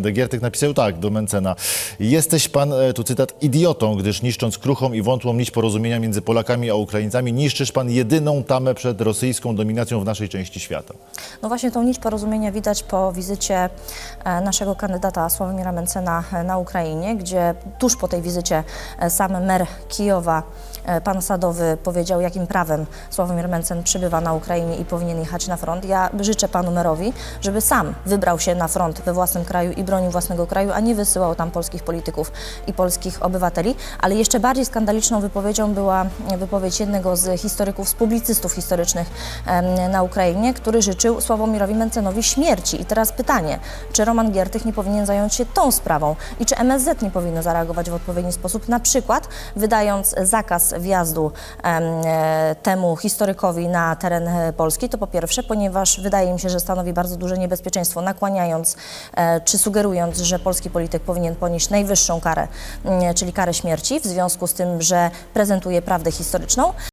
De Giertych napisał tak do Mencena. Jesteś pan, e, tu cytat, idiotą, gdyż niszcząc kruchą i wątłą nić porozumienia między Polakami a Ukraińcami, niszczysz pan jedyną tamę przed rosyjską dominacją w naszej części świata. No właśnie tą nić porozumienia widać po wizycie e, naszego kandydata Sławomira Mencena e, na Ukrainie, gdzie tuż po tej wizycie sam mer Kijowa, pan Sadowy powiedział, jakim prawem Sławomir Mencen przybywa na Ukrainie i powinien jechać na front. Ja życzę panu merowi, żeby sam wybrał się na front we własnym kraju i bronił własnego kraju, a nie wysyłał tam polskich polityków i polskich obywateli. Ale jeszcze bardziej skandaliczną wypowiedzią była wypowiedź jednego z historyków, z publicystów historycznych na Ukrainie, który życzył Sławomirowi Mencenowi śmierci. I teraz pytanie, czy Roman Giertych nie powinien zająć się tą sprawą i czy MSZ nie powinno zareagować w odpowiedni sposób, na przykład wydając zakaz wjazdu e, temu historykowi na teren e, Polski, to po pierwsze, ponieważ wydaje mi się, że stanowi bardzo duże niebezpieczeństwo, nakłaniając e, czy sugerując, że polski polityk powinien ponieść najwyższą karę, mm, czyli karę śmierci w związku z tym, że prezentuje prawdę historyczną.